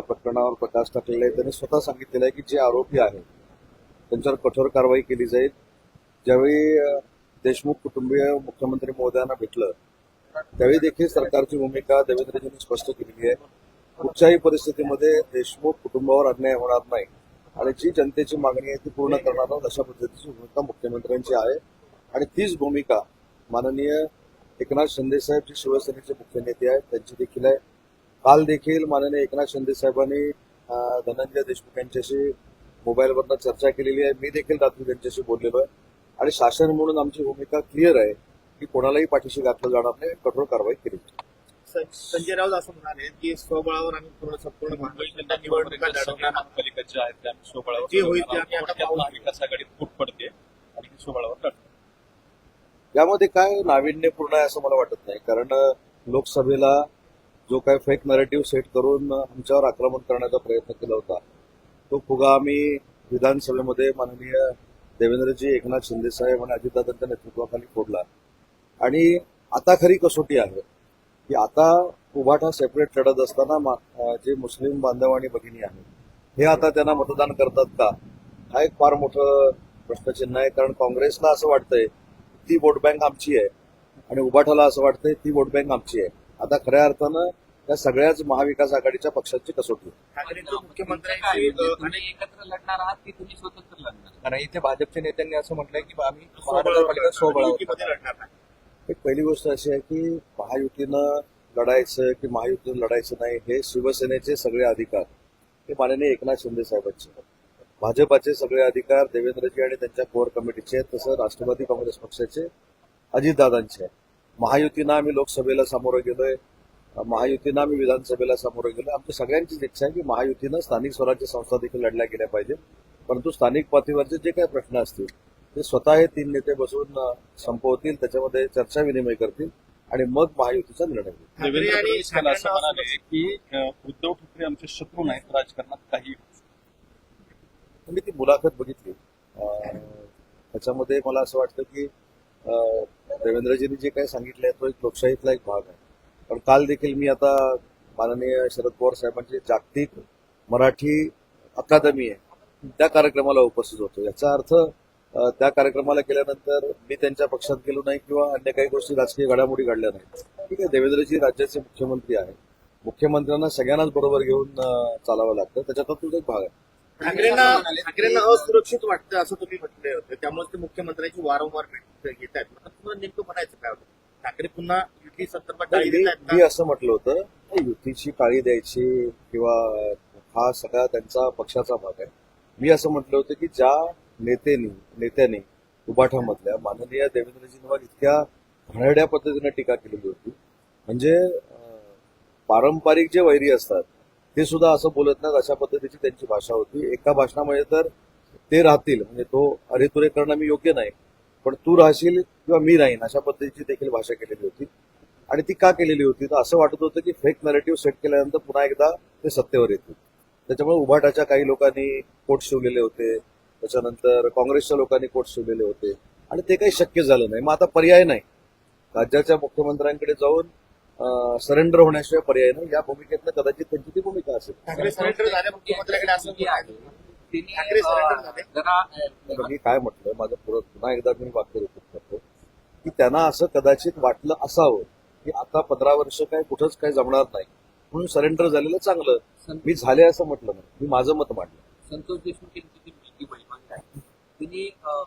प्रकरणावर प्रकाश टाकलेला आहे. त्यांनी स्वतः सांगितलेलं आहे की जे आरोपी आहेत त्यांच्यावर कठोर कारवाई केली जाईल. ज्यावेळी देशमुख कुटुंबीय मुख्यमंत्री महोदयांना भेटलं त्यावेळी देखील सरकारची भूमिका देवेंद्रजींनी स्पष्ट केलेली आहे. कुठच्याही परिस्थितीमध्ये देशमुख कुटुंबावर अन्याय होणार नाही आणि जी जनतेची मागणी आहे ती पूर्ण करणार आहोत अशा पद्धतीची भूमिका मुख्यमंत्र्यांची आहे. आणि तीच भूमिका माननीय एकनाथ शिंदेसाहेब जे शिवसेनेचे मुख्य नेते आहेत त्यांची देखील आहे. काल देखील माननीय एकनाथ शिंदे साहेबांनी धनंजय देशमुख यांच्याशी मोबाईलवरनं चर्चा केलेली आहे. मी देखील रात्री त्यांच्याशी बोललेलो आहे. आणि शासन म्हणून आमची भूमिका क्लिअर आहे की कोणालाही पाठीशी घातलं जाणार नाही. कठोर कारवाई केली संजय राऊत असं म्हणाले की स्वबळावर आम्ही पूर्ण संपूर्ण निवडणुका लढवणार आहोत. महापालिकेच्या आहेत त्या सोबळावर जे होईल ते आम्ही आता थोडक्यात पाहू. महाविकास आघाडीत फूट पडते आणि लढते यामध्ये काय नाविन्यपूर्ण आहे असं मला वाटत नाही. कारण लोकसभेला जो काय फेक नरेटिव्ह सेट करून आमच्यावर आक्रमण करण्याचा प्रयत्न केला होता तो फुगा आम्ही विधानसभेमध्ये माननीय देवेंद्रजी एकनाथ शिंदे साहेब आणि अजितदादांच्या नेतृत्वाखाली फोडला. आणि आता खरी कसोटी आहे की आता उभाटा सेपरेट लढत असताना जे मुस्लिम बांधव आणि भगिनी आहेत हे आता त्यांना मतदान करतात का? हा एक फार मोठं प्रश्नचिन्ह आहे. कारण काँग्रेसला असं वाटतंय ती वोट बँक आमची आहे. आणि उभाटाला असं वाटतंय ती वोट बँक आमची आहे. आता खऱ्या अर्थानं त्या सगळ्याच महाविकास आघाडीच्या पक्षांची कसोटी आहे. ठाकरेंचं मुख्यमंत्र्यांची अ, आणि तुम्ही एकत्र लढणार आहात की तुम्ही स्वतंत्र लढणार कारण इथे भाजपच्या नेत्यांनी असं म्हटलंय की आम्ही स्वबळावर महानगरपालिका लढणार, स्वबळावर युतीमध्ये लढणार नाही एक पहिली गोष्ट अशी आहे की महायुतीनं लढायचं की महायुतीनं लढायचं नाही हे शिवसेनेचे सगळे अधिकार हे माननीय एकनाथ शिंदे साहेबांचे आहेत. भाजपाचे सगळे अधिकार देवेंद्रजी आणि त्यांच्या कोर कमिटीचे आहेत तसं राष्ट्रवादी काँग्रेस पक्षाचे अजितदादांचे आहेत महायुतीनं आम्ही लोकसभेला सामोरं गेलोय महायुतीनं आम्ही विधानसभेला सामोरं गेलोय आमची सगळ्यांचीच इच्छा आहे की महायुतीनं स्थानिक स्वराज्य संस्था देखील लढल्या गेल्या पाहिजेत. परंतु स्थानिक पातळीवरचे जे काही प्रश्न असतील ते स्वतः हे तीन नेते बसून संपवतील त्याच्यामध्ये चर्चा विनिमय करतील आणि मग महायुतीचा निर्णय असं म्हणाले की उद्धव ठाकरे आमचे शत्रू नाहीत राजकारणात काही मी ती मुलाखत बघितली. अं, त्याच्यामध्ये मला असं वाटतं की देवेंद्रजींनी जे काही सांगितलंय तो एक लोकशाहीतला एक भाग आहे. पण काल देखील मी आता माननीय शरद पवार साहेबांची जागतिक मराठी अकादमी आहे त्या कार्यक्रमाला उपस्थित होतो. याचा अर्थ त्या कार्यक्रमाला गेल्यानंतर मी त्यांच्या पक्षात गेलो नाही किंवा अन्य काही गोष्टी राजकीय घडामोडी घडल्या नाहीत. ठीक आहे देवेंद्रजी राज्याचे मुख्यमंत्री आहेत. मुख्यमंत्र्यांना सगळ्यांनाच बरोबर घेऊन चालावं लागतं. त्याच्यातला तोच एक भाग आहे. ठाकरेंना ठाकरेंना असुरक्षित वाटतं असं तुम्ही म्हटले होते. त्यामुळे ते मुख्यमंत्र्यांची वारंवार भेट घेत आहेत तुम्हाला नेमकं म्हणायचं काय होतं? ठाकरे पुन्हा संदर्भात टाळी मी? असं म्हटलं होतं युतीची काळी द्यायची किंवा हा सगळा त्यांचा पक्षाचा भाग आहे. मी असं म्हटलं होतं की ज्या नेत्यांनी नेत्याने उभाठामधल्या माननीय देवेंद्रजींवर इतक्या घाणेरड्या पद्धतीने टीका केलेली होती म्हणजे पारंपरिक जे वैरी असतात ते सुद्धा असं बोलत नाहीत अशा पद्धतीची त्यांची भाषा होती. एका भाषणामध्ये तर ते राहतील म्हणजे तो अरेतुरे करणं मी योग्य नाही पण तू राहशील किंवा मी राहीन अशा पद्धतीची देखील भाषा केलेली होती. आणि ती का केलेली होती? तर असं वाटत होतं की फेक नरेटिव्ह सेट केल्यानंतर पुन्हा एकदा ते सत्तेवर येतील. त्याच्यामुळे उभाटाच्या काही लोकांनी कोट शिवलेले होते. त्याच्यानंतर काँग्रेसच्या लोकांनी कोट शिवलेले होते. आणि ते काही शक्य झालं नाही. मग आता पर्याय नाही. राज्याच्या मुख्यमंत्र्यांकडे जाऊन सरेंडर होण्याशिवाय पर्याय नाही. या भूमिकेतनं कदाचित त्यांची ती भूमिका असेल. मी काय म्हटलं माझं पुन्हा एकदा मी वाक्य करतो की त्यांना असं कदाचित वाटलं असावं. की आता पंधरा वर्ष काय कुठंच काय जमणार नाही. म्हणून सरेंडर झालेलं चांगलं. मी झाले असं म्हटलं नाही. मी माझं मत मांडलं. संतोष देशमुख यांची जी मुलगी बहिमान आहे तिने अं,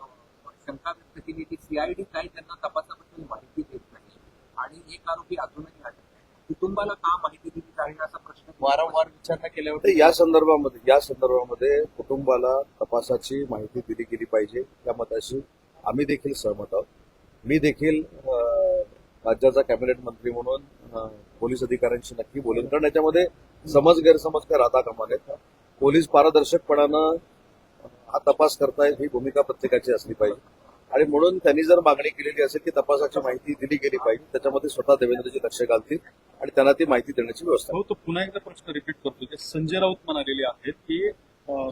शंका व्यक्त केली की सीआयडी काय त्यांना तपासाबद्दल माहिती देत नाही. आणि एक आरोपी अजूनही आहे. कुटुंबाला का माहिती दिली जाईल असा प्रश्न वारंवार विचारणा केल्यावर या संदर्भामध्ये या संदर्भामध्ये कुटुंबाला तपासाची माहिती दिली गेली पाहिजे. या मताशी आम्ही देखील सहमत आहोत. मी देखील राज्याचा कॅबिनेट मंत्री म्हणून पोलीस अधिकाऱ्यांशी नक्की बोलेन कारण याच्यामध्ये समज गैरसमज काय राहता कामा नयेत पोलीस पारदर्शकपणानं हा तपास करतायत ही भूमिका प्रत्येकाची असली पाहिजे. आणि म्हणून त्यांनी जर मागणी केलेली असेल की तपासाची माहिती दिली गेली पाहिजे त्याच्यामध्ये स्वतः देवेंद्रजी लक्ष घालतील आणि त्यांना ती माहिती देण्याची व्यवस्था हो तो पुन्हा एकदा प्रश्न रिपीट करतो. जे संजय राऊत म्हणालेले आहेत की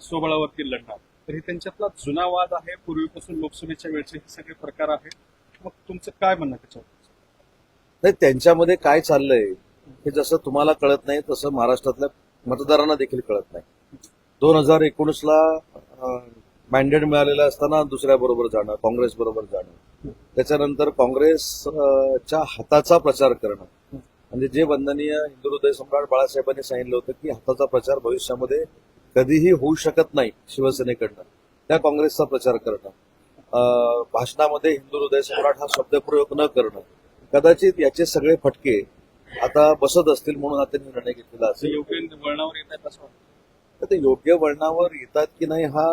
स्वबळावरती लढणार. तर हे त्यांच्यातला जुना वाद आहे. पूर्वीपासून लोकसभेच्या वेळचे हे सगळे प्रकार आहेत. मग तुमचं काय म्हणणं त्याच्यावर? नाही त्यांच्यामध्ये काय चाललंय हे जसं तुम्हाला कळत नाही तसं महाराष्ट्रातल्या मतदारांना देखील कळत नाही. दोन हजार एकोणीसला मॅन्डेट मिळालेलं असताना दुसऱ्या बरोबर जाणं काँग्रेस बरोबर जाणं. त्याच्यानंतर काँग्रेसच्या हाताचा प्रचार करणं. म्हणजे जे वंदनीय हिंदू हृदय सम्राट बाळासाहेबांनी सांगितलं होतं की हाताचा प्रचार भविष्यामध्ये कधीही होऊ शकत नाही शिवसेनेकडनं. त्या काँग्रेसचा प्रचार करणं. भाषणामध्ये हिंदू हृदय सम्राट हा शब्दप्रयोग न करणं. कदाचित याचे सगळे फटके आता बसत असतील म्हणून आता त्यांनी निर्णय घेतलेला असेल. योग्य वळणावर येत आहेत असं तर ते योग्य वळणावर येतात की नाही हा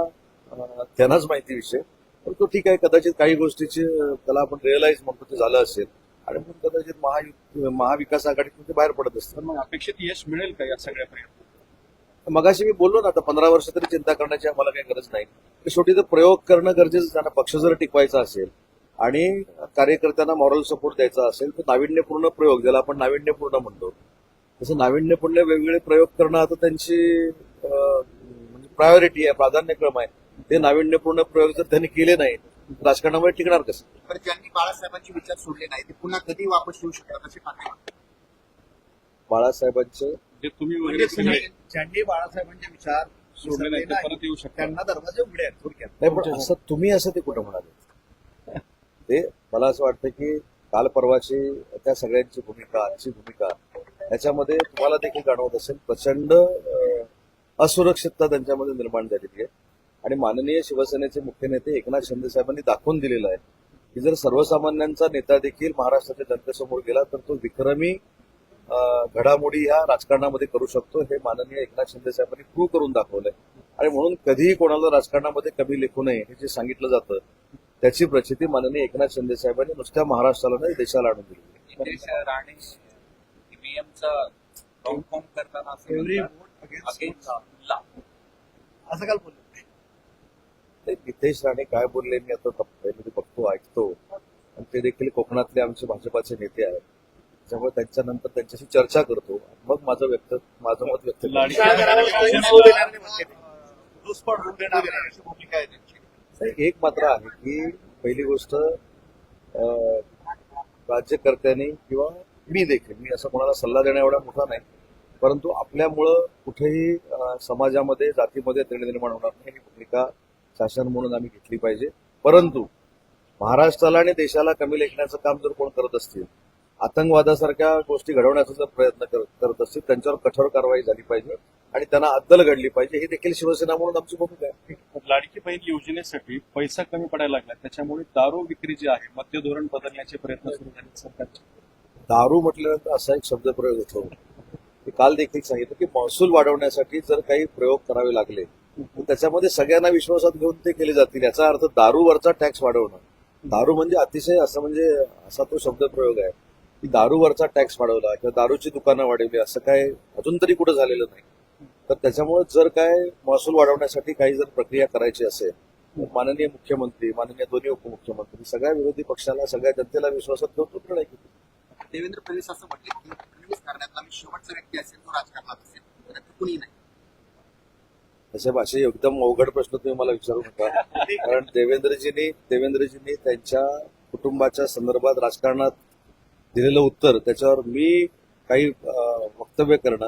त्यांनाच माहिती विषय. पण तो ठीक आहे कदाचित काही गोष्टीचे त्याला आपण रिअलाइज म्हणतो ते झालं असेल. आणि मग कदाचित महायु महाविकास आघाडीतून ते बाहेर पडत असतील. तर मग अपेक्षित यश मिळेल का या सगळ्या प्रयत्नात मगाशी मी बोललो ना आता पंधरा वर्ष तरी चिंता करण्याची आम्हाला काही गरज नाही. शेवटी तर प्रयोग करणं गरजेचं आहे. त्यांना पक्ष जर टिकवायचा असेल आणि कार्यकर्त्यांना मॉरल सपोर्ट द्यायचा असेल तर नाविन्यपूर्ण प्रयोग ज्याला आपण नाविन्यपूर्ण म्हणतो. तसं नाविन्यपूर्ण वेगवेगळे प्रयोग करणं आता त्यांची अं, म्हणजे प्रायोरिटी आहे प्राधान्यक्रम आहे. ते नाविन्यपूर्ण प्रयोग जर त्यांनी केले नाही तर राजकारणामध्ये टिकणार कसं? पण ज्यांनी बाळासाहेबांचे विचार सोडले नाही ते पुन्हा कधी वापस येऊ शकतात असे म्हणतात. बाळासाहेबांचे? जे तुम्ही म्हणजे वगैरे सगळे तुम्ही ज्यांनी बाळासाहेबांचे विचार सोडले नाही ते परत येऊ शकतात. त्यांना दरवाजे उघडे आहेत थोडक्यात. नाही पण असं तुम्ही असं ते कुठं म्हणाले? ते मला असं वाटतं की काल परवाची त्या सगळ्यांची भूमिका आजची भूमिका याच्यामध्ये तुम्हाला देखील जाणवत असेल प्रचंड असुरक्षितता त्यांच्यामध्ये निर्माण झालेली आहे. आणि माननीय शिवसेनेचे मुख्य नेते एकनाथ शिंदे साहेबांनी दाखवून दिलेलं आहे की जर सर्वसामान्यांचा नेता देखील महाराष्ट्राच्या जनतेसमोर गेला तर तो विक्रमी घडामोडी ह्या राजकारणामध्ये करू शकतो. हे माननीय एकनाथ शिंदे साहेबांनी प्रूव्ह करून दाखवलंय. आणि म्हणून कधीही कोणाला राजकारणामध्ये कमी लेखू नये हे जे सांगितलं जातं त्याची प्रचिती माननीय एकनाथ शिंदे साहेबांनी नुसत्या महाराष्ट्राला नाही देशाला आणून दिली. राणे करताना असं काल बोलले ते नितेश राणे काय बोलले मी आता बघतो ऐकतो. आणि ते देखील कोकणातले आमचे भाजपाचे नेते आहेत. त्यामुळे त्यांच्यानंतर त्यांच्याशी चर्चा करतो. मग माझं व्यक्त माझं मत व्यक्त भूमिका आहे त्यांची? एक मात्र आहे की पहिली गोष्ट अं, राज्यकर्त्यांनी किंवा मी देखील मी असं कोणाला सल्ला देण्या एवढा मोठा नाही परंतु आपल्यामुळं कुठेही समाजामध्ये जातीमध्ये तेढ निर्माण होणार नाही ही भूमिका शासन म्हणून आम्ही घेतली पाहिजे. परंतु महाराष्ट्राला आणि देशाला कमी लेखण्याचं काम जर कोण करत असतील आतंकवादासारख्या गोष्टी घडवण्याचा जर प्रयत्न करत करत असतील त्यांच्यावर कठोर कारवाई झाली पाहिजे आणि त्यांना अद्दल घडली पाहिजे ही देखील शिवसेना म्हणून आमची भूमिका आहे. लाडकी बहीण योजनेसाठी पैसा कमी पडायला लागला. त्याच्यामुळे दारू विक्री जी आहे मद्य धोरण बदलण्याचे प्रयत्न सुरू झाले सरकारचे. दारू म्हटल्यानंतर असा एक शब्द प्रयोग होतो. मी काल देखील सांगितलं की महसूल वाढवण्यासाठी जर काही प्रयोग करावे लागले तर त्याच्यामध्ये सगळ्यांना विश्वासात घेऊन ते केले जातील. याचा अर्थ दारूवरचा टॅक्स वाढवणं. दारू म्हणजे अतिशय असं म्हणजे असा तो शब्द प्रयोग आहे. की दारूवरचा टॅक्स वाढवला किंवा दारूची दुकानं वाढवली असं काय अजून तरी कुठं झालेलं नाही. तर त्याच्यामुळे जर काय महसूल वाढवण्यासाठी काही जर प्रक्रिया करायची असेल माननीय मुख्यमंत्री माननीय दोन्ही उपमुख्यमंत्री सगळ्या विरोधी पक्षाला सगळ्या जनतेला विश्वासात घेऊन तो निर्णय घेतील देवेंद्र फडणवीस असं म्हटले की फडणवीस करण्यातला मी शेवटचा व्यक्ती असेल जो राजकारणात असेल. कुणी नाही. तसे भाषे एकदम अवघड प्रश्न तुम्ही मला विचारू नका. कारण देवेंद्रजींनी देवेंद्रजींनी त्यांच्या कुटुंबाच्या संदर्भात राजकारणात दिलेलं उत्तर त्याच्यावर मी काही वक्तव्य करणं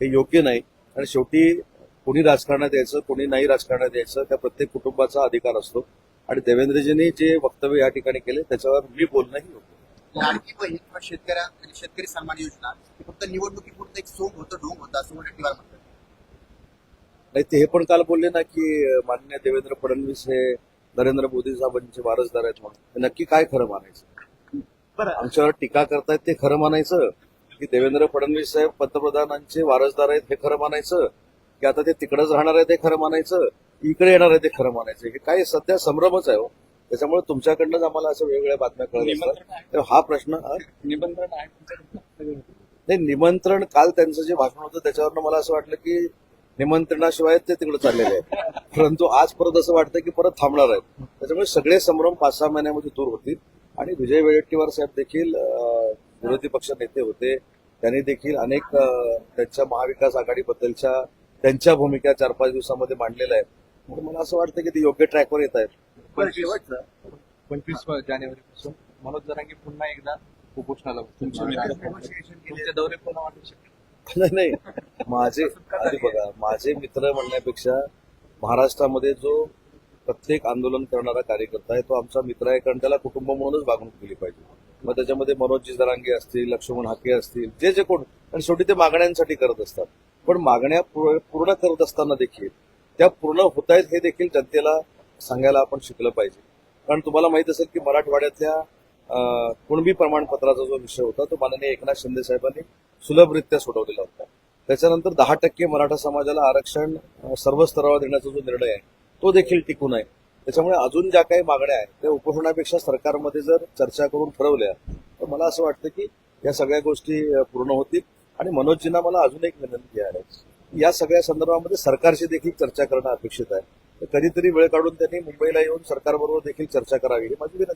हे योग्य नाही. आणि शेवटी कोणी राजकारणात यायचं कोणी नाही राजकारणात यायचं त्या प्रत्येक कुटुंबाचा अधिकार असतो. आणि देवेंद्रजींनी जे वक्तव्य या ठिकाणी केले त्याच्यावर मी बोलणं ही योग्य लाडकी बहीण किंवा शेतकऱ्या शेतकरी सन्मान योजना फक्त निवडणुकीपुरतं एक सोंग होतं ढोंग होतं असं वडेट्टीवार म्हणतात. नाही ते हे पण काल बोलले ना की अं, माननीय देवेंद्र फडणवीस हे नरेंद्र मोदी साहेबांचे वारसदार आहेत म्हणून. नक्की काय खरं मानायचं? बरं. आमच्यावर टीका करतायत ते खरं मानायचं? की देवेंद्र फडणवीस साहेब पंतप्रधानांचे वारसदार आहेत हे खरं मानायचं? की आता ते तिकडेच राहणार आहे ते खरं मानायचं? इकडे येणार आहे ते खरं मानायचं? हे काय सध्या संभ्रमच आहे हो. त्याच्यामुळे तुमच्याकडनंच आम्हाला असं वेगवेगळ्या बातम्या कळत निमंत्रण असतात तर हा प्रश्न तुमच्याकडे? नाही निमंत्रण काल त्यांचं जे भाषण होतं त्याच्यावरनं मला असं वाटलं की निमंत्रणाशिवाय ते तिकडे चाललेले आहेत. परंतु आज परत असं वाटतं की परत थांबणार आहेत. त्याच्यामुळे सगळे संभ्रम पाच सहा महिन्यामध्ये दूर होतील. आणि विजय वडेट्टीवार साहेब देखील विरोधी पक्ष नेते होते. त्यांनी देखील अनेक त्यांच्या महाविकास आघाडीबद्दलच्या त्यांच्या भूमिका चार पाच दिवसामध्ये मांडलेल्या आहेत. म्हणून मला असं वाटतं की ते योग्य ट्रॅकवर येत आहेत. पंचवीस जानेवारीपासून मनोज जरांगे पुन्हा एकदा उपोषणाला तुमचे दौरे पुन्हा शकतात नाही नाही. माझे आधी बघा माझे मित्र म्हणण्यापेक्षा महाराष्ट्रामध्ये जो प्रत्येक आंदोलन करणारा कार्यकर्ता आहे तो आमचा मित्र आहे कारण त्याला कुटुंब म्हणूनच वागणूक दिली पाहिजे. मग त्याच्यामध्ये मनोज जरांगे असतील लक्ष्मण हाके असतील जे जे कोण. आणि शेवटी ते मागण्यांसाठी करत असतात. पण मागण्या पूर्ण करत असताना देखील त्या पूर्ण होत आहेत हे देखील जनतेला सांगायला आपण शिकलं पाहिजे. कारण तुम्हाला माहीत असेल की मराठवाड्यातल्या कुणबी प्रमाणपत्राचा जो विषय होता तो माननीय एकनाथ शिंदे साहेबांनी सुलभरित्या सोडवलेला होता. त्याच्यानंतर दहा टक्के मराठा समाजाला आरक्षण सर्व स्तरावर देण्याचा जो निर्णय आहे तो देखील टिकून आहे. त्याच्यामुळे अजून ज्या काही मागण्या आहेत त्या उपोषणापेक्षा सरकारमध्ये जर चर्चा करून ठरवल्या तर मला असं वाटतं की या सगळ्या गोष्टी पूर्ण होतील. आणि मनोजजींना मला अजून एक विनंती आहे. या सगळ्या संदर्भामध्ये सरकारशी देखील चर्चा करणं अपेक्षित आहे. तर कधीतरी वेळ काढून त्यांनी मुंबईला येऊन सरकारबरोबर देखील चर्चा करावी ही माझी विनंती